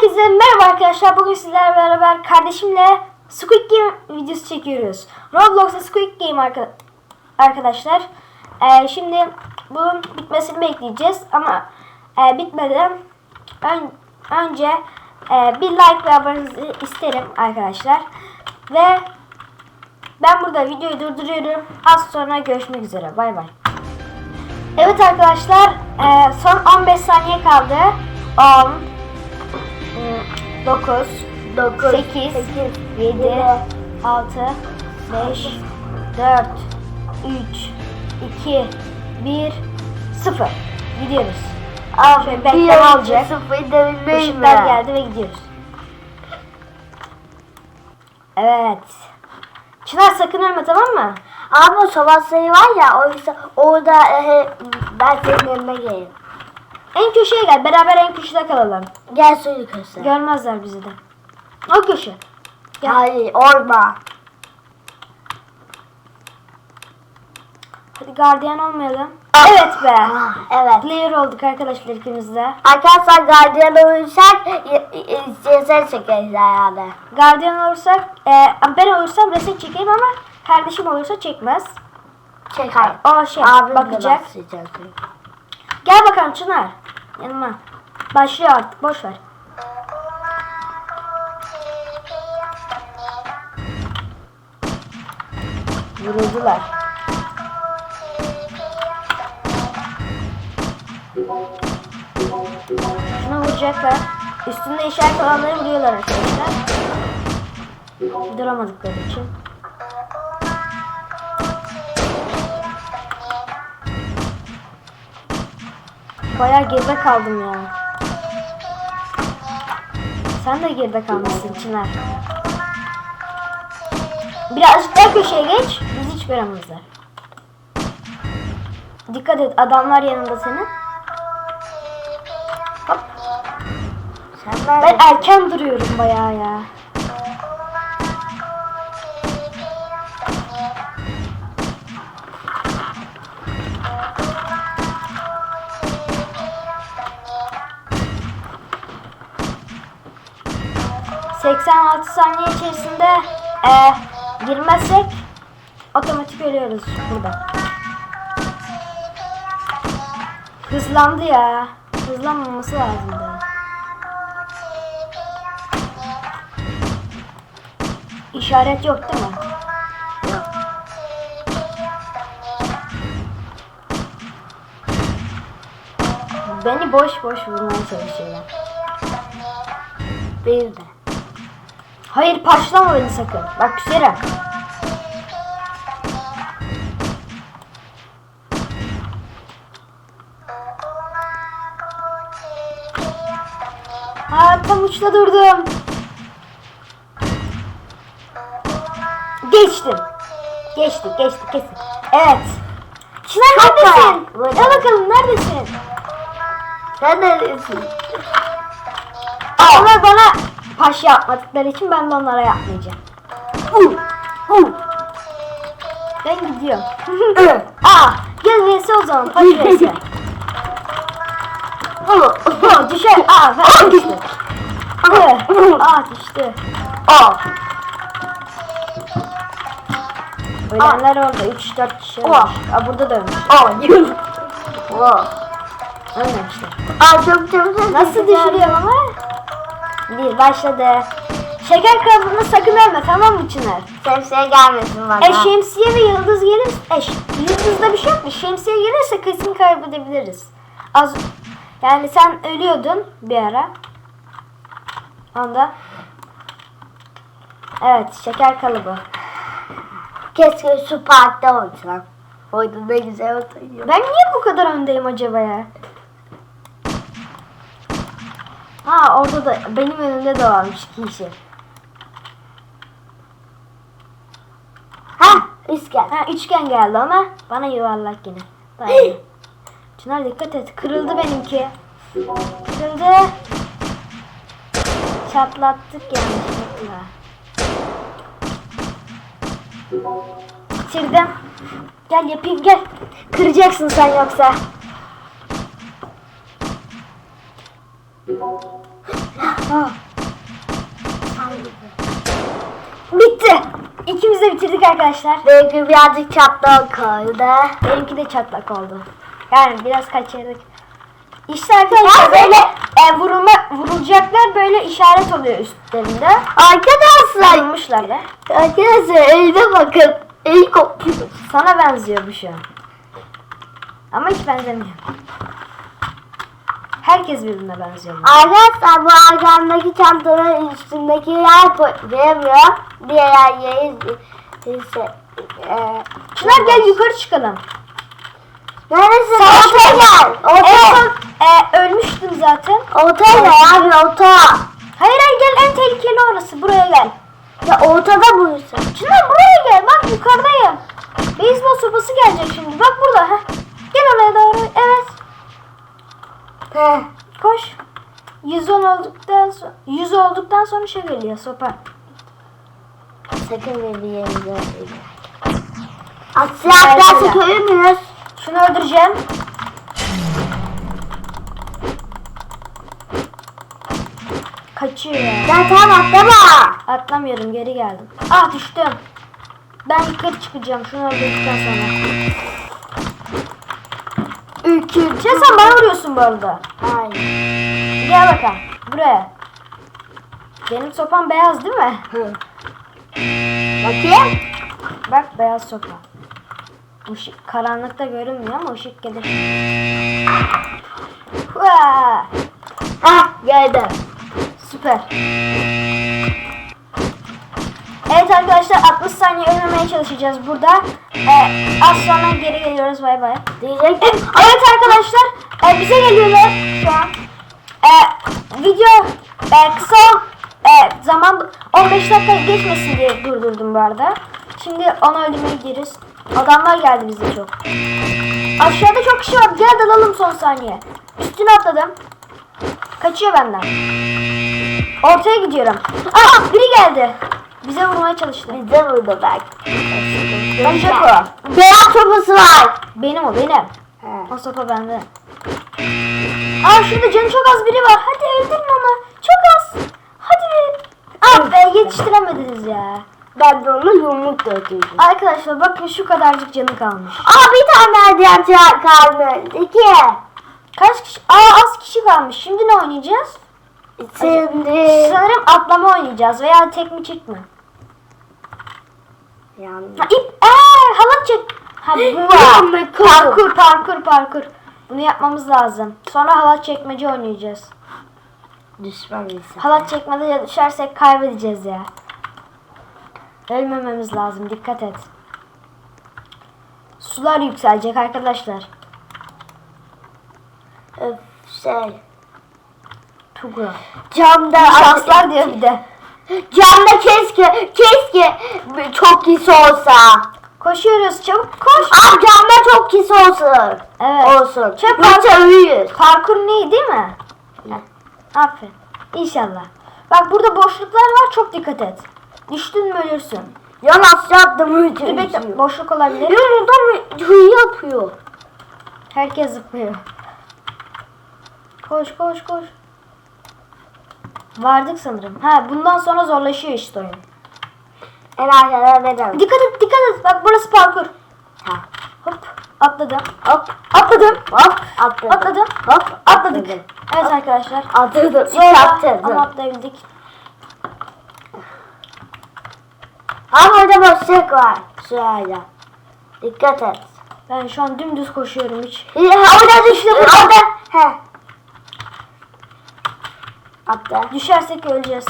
Herkese merhaba arkadaşlar. Bugün sizlerle beraber kardeşimle Squid Game videosu çekiyoruz. Roblox'ta Squid Game arka- arkadaşlar. Ee, şimdi bunun bitmesini bekleyeceğiz ama e, bitmeden ön- önce e, bir like ve abonenizi isterim arkadaşlar. Ve ben burada videoyu durduruyorum. Az sonra görüşmek üzere. Bay bay. Evet arkadaşlar e, son 15 saniye kaldı. 10 9 Dokuz, 8 7 6 5 4 3 2 1 0 Gidiyoruz. Şöyle bekleme alacak. Sıfır devirmeyin Işıklar geldi ve gidiyoruz. Evet. Çınar sakın ölme tamam mı? Ama sabah sayı var ya o yüzden orada e, ben senin yanına geleyim. En köşeye gel. Beraber en köşede kalalım. Gel suyu köşe. Görmezler bizi de. O köşe. Gel. Hayır orma. Hadi gardiyan olmayalım. Evet be. Ah, evet. Player olduk arkadaşlar ikimiz de. Arkadaşlar gardiyan olursak cinsel çekeriz yani. Gardiyan olursak, e, ben olursam reset çekeyim ama kardeşim olursa çekmez. Çeker. O şey Abim bakacak. Gel bakalım Çınar. Yanıma. Başlıyor artık boş ver. Vuruldular. Şuna vuracaklar. Üstünde işaret olanları vuruyorlar arkadaşlar. Duramadıkları için. Bayağı geride kaldım ya. Sen de geride kalmışsın Çınar. Birazcık daha köşeye geç. Biz hiç göremezler. Dikkat et adamlar yanında senin. Hop. Sen Ben ben erken duruyorum bayağı ya. ...86 saniye içerisinde... E, ...girmezsek... ...otomatik ölüyoruz burada. Hızlandı ya. Hızlanmaması lazımdı. İşaret yok değil mi? Beni boş boş vurmaya çalışıyorlar. bir de. Hayır parçalama beni sakın. Bak küserim. Ha tam uçta durdum. Geçtim. Geçtik geçtik geçtik. Evet. Çınar Çok neredesin? kolay. Gel bakalım neredesin? Sen neredesin? Onlar bana paş yapmadıkları için ben de onlara yapmayacağım. Uh, uh. Ben gidiyorum. Aa, gel vs o zaman. Oh, düşer. Aa, ben düştü. Aa, düştü. Aa. Ölenler orada. 3-4 kişi ölmüş. Aa, burada da ölmüş. Aa, yürü. Aa. Ölmemişler. Aa, çok çok Nasıl düşürüyorum ama? Bir başladı. Şeker kabuğuna sakın ölme tamam mı Çınar? Şemsiye gelmesin bana. E şemsiye ve yıldız gelir. E yıldızda bir şey yok mu? Şemsiye gelirse kesin kaybedebiliriz. Az yani sen ölüyordun bir ara. Onda. Evet şeker kalıbı. Keşke şu parkta olsam. Orada ne güzel oturuyor. Ben niye bu kadar öndeyim acaba ya? Ha orada da benim önümde de varmış iki kişi. Ha, üçgen. Ha üçgen geldi ona. Bana yuvarlak yine. Dayan. Çınar dikkat et. Kırıldı benimki. Kırıldı. Çatlattık yanlışlıkla. Bitirdim. Gel yapayım gel. Kıracaksın sen yoksa. Ha. Bitti. İkimiz de bitirdik arkadaşlar. Belki birazcık çatlak koydu. Benimki de çatlak oldu. Yani biraz kaçırdık. İşte arkadaşlar böyle e, vurulma, vurulacaklar böyle işaret oluyor üstlerinde. Arkadaşlar, Vurulmuşlar da. arkadaşlar elime bakın. El kopuyor. Sana benziyor bu şu an. Ama hiç benzemiyor. Herkes birbirine benziyor. Arkadaşlar bu arkamdaki çantanın üstündeki yer veremiyor. Diğer yeri ise e, Çınar gel yukarı çıkalım. Neredesin? Savaş Ortaya gel. En Ortaya. son e, ölmüştüm zaten. Ortaya gel abi orta. Hayır hayır gel en tehlikeli orası. Buraya gel. Ya ortada buyursun. Çınar buraya gel. Bak yukarıdayım. Beyzbol sopası gelecek şimdi. Bak burada. Heh. Gel oraya doğru. Evet. He. Koş. 110 olduktan sonra 100 olduktan sonra şey geliyor sopa. Sakın beni yerinde Asya derse köyü müyüz? Şunu öldüreceğim. Kaçıyor ya. Ya tamam atlama. Atlamıyorum geri geldim. Ah düştüm. Ben yukarı çıkacağım şunu öldürdükten sonra. Şey sen bana vuruyorsun bu arada. Hayır. Gel bakalım buraya. Benim sopam beyaz değil mi? Hı. Bakayım. Bak beyaz sopa. Işık, karanlıkta görünmüyor ama ışık gelir. Hua! Ha geldim. Süper. Evet arkadaşlar 60 saniye ölmemeye çalışacağız burada. Ee, az sonra geri geliyoruz bay bay. Diyecektim. Evet arkadaşlar e, bize geliyorlar şu an. E, video e, kısa e, zaman 15 dakika geçmesin diye durdurdum bu arada. Şimdi onu öldürmeye gidiyoruz. Adamlar geldi bize çok. Aşağıda çok kişi var. Gel dalalım son saniye. Üstüne atladım. Kaçıyor benden. Ortaya gidiyorum. Aa biri geldi. Bize vurmaya çalıştı. Bize vurdu bak. Ben Joko. Beyaz topusu var. Benim o benim. He. O sopa bende. Aa şurada canı çok az biri var. Hadi öldürün onu. Çok az. Hadi be. Ah be yetiştiremediniz ya. Ben de onu yumruk döküyorum. Arkadaşlar bakın şu kadarcık canı kalmış. Aa bir tane daha kaldı. İki. Kaç kişi? Aa az kişi kalmış. Şimdi ne oynayacağız? Şimdi. Sanırım atlama oynayacağız veya tek mi çift mi? Yanlış. Ha ip. Eee halat çek. Ha bu var. Yanlış. parkur parkur parkur. Bunu yapmamız lazım. Sonra halat çekmece oynayacağız. Düşman insan. Halat çekmede ya düşersek kaybedeceğiz ya. Ölmememiz lazım. Dikkat et. Sular yükselecek arkadaşlar. Öf, Şey. Tugu. Camda Şanslar diyor bir de. Camda keşke keşke çok pis olsa. Koşuyoruz çabuk koş. Aa camda çok pis olsun. Evet. Olsun. Çöp Yoksa uyuyuz. Parkur ne değil mi? Aferin. İnşallah. Bak burada boşluklar var çok dikkat et. Düştün mü ölürsün. Yan aşağı attım Dur bekle boşluk olabilir. Yanımda mı hıyı yapıyor? Herkes zıplıyor. Koş koş koş. Vardık sanırım. Ha bundan sonra zorlaşıyor işte oyun. En arkada benim. Dikkat et dikkat et. Bak burası parkur. Ha. Hop atladım. Hop Atladım. hop atladım. Atladım. Hop Atladık. atladım. Evet arkadaşlar. Atladım. İki Zorla ama atladım. atlayabildik. Ama orada boşluk var. Şöyle. Dikkat et. Ben şu an dümdüz koşuyorum hiç. Ha, orada düştü. Orada. He. Atla. Düşersek öleceğiz.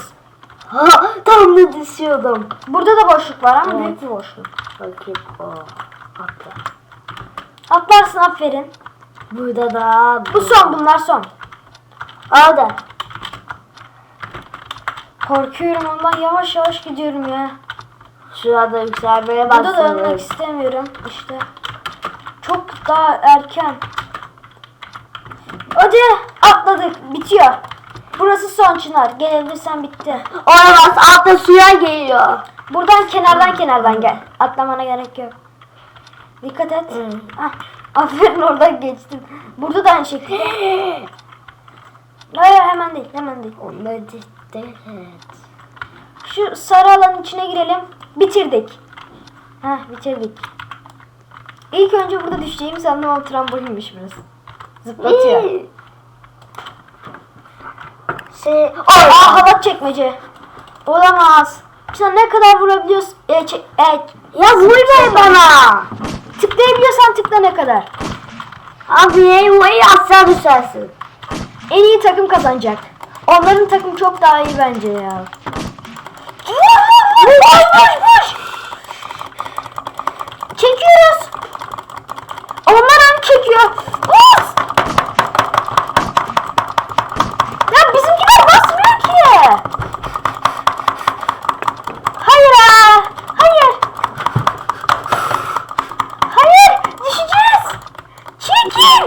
Ha, tam da düşüyordum. Burada da boşluk var ama Evet. büyük bir boşluk. Bakayım. O. Atla. Atlarsın aferin. Burada da. Bu son bunlar son. Orada. Korkuyorum ondan yavaş yavaş gidiyorum ya. Şurada yükselmeye Burada da ölmek başladım. istemiyorum işte. Çok daha erken. Hadi atladık. Bitiyor. Burası son çınar. Gelebilirsen bitti. Olamaz. Altta suya geliyor. Buradan kenardan kenardan gel. Atlamana gerek yok. Dikkat et. Hı. Ah, aferin oradan geçtim. Burada da aynı şekilde. Hayır hemen değil hemen değil. Onları Evet. Şu sarı alanın içine girelim. Bitirdik. Heh bitirdik. İlk önce burada düşeceğim sandım ama trambolinmiş burası. Zıplatıyor. İyi. Şey, Aa halat çekmece. Olamaz. Sen ne kadar vurabiliyorsun? E, çek, e, ya vurmayın bana. tıklayabiliyorsan tıkla ne kadar. Abi vurmayı asla düşersin. En iyi takım kazanacak. Onların takım çok daha iyi bence ya. Boş boş boş. Çekiyoruz. Onlar onu çekiyor. Bas. Ya bizimkiler basmıyor ki. Hayır ha. Hayır. Hayır. Düşeceğiz. Çekil.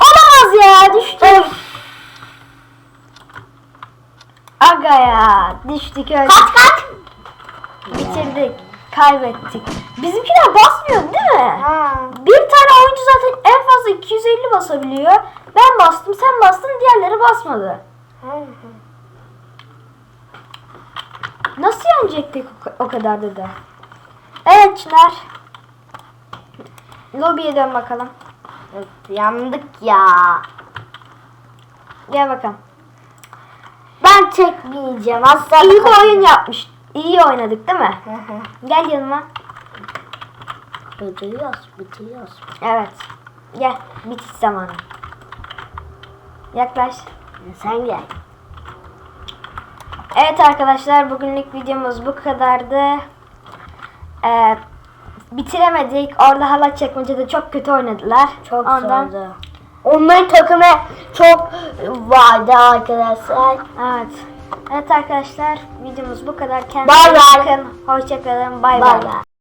Olamaz ya. Düştük. Aga ya. Düştük öyle. Kaç kaç. Bitirdik. Kaybettik. Bizimkiler basmıyor değil mi? Ha. Bir tane oyuncu zaten en fazla 250 basabiliyor. Ben bastım, sen bastın, diğerleri basmadı. Nasıl yenecektik o- kadar da? Evet Çınar. Lobiye dön bakalım. Yandık ya. Gel bakalım. Çekmeyeceğim. Asla İyi bir oyun yapmış. İyi oynadık değil mi? Gel yanıma. Bitiriyoruz, bitiriyoruz. Evet. Gel. Bitiş zamanı. Yaklaş. Sen gel. Evet arkadaşlar bugünlük videomuz bu kadardı. Ee, bitiremedik. Orada halat çekmecede çok kötü oynadılar. Çok Ondan. zordu. Onların takımı çok vardı arkadaşlar. Evet. Evet arkadaşlar videomuz bu kadar. Kendinize bay. bakın. Hoşçakalın. Bay. bay.